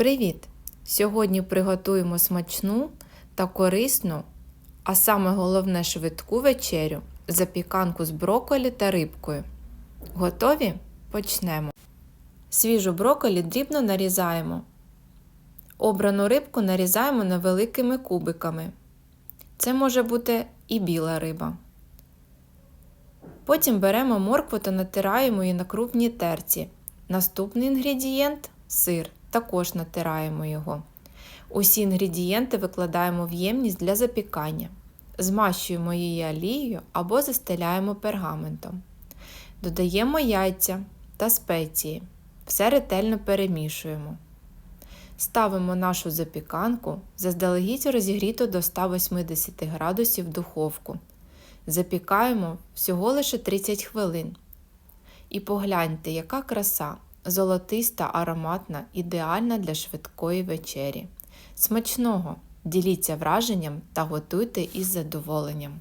Привіт! Сьогодні приготуємо смачну та корисну, а саме головне швидку вечерю запіканку з брокколі та рибкою. Готові? Почнемо. Свіжу брокколі дрібно нарізаємо. Обрану рибку нарізаємо невеликими кубиками. Це може бути і біла риба. Потім беремо моркву та натираємо її на крупній терці. Наступний інгредієнт сир. Також натираємо його. Усі інгредієнти викладаємо в ємність для запікання. Змащуємо її олією або застеляємо пергаментом. Додаємо яйця та спеції. Все ретельно перемішуємо. Ставимо нашу запіканку заздалегідь розігріту до 180 градусів духовку. Запікаємо всього лише 30 хвилин. І погляньте, яка краса! Золотиста, ароматна, ідеальна для швидкої вечері. Смачного! Діліться враженням та готуйте із задоволенням.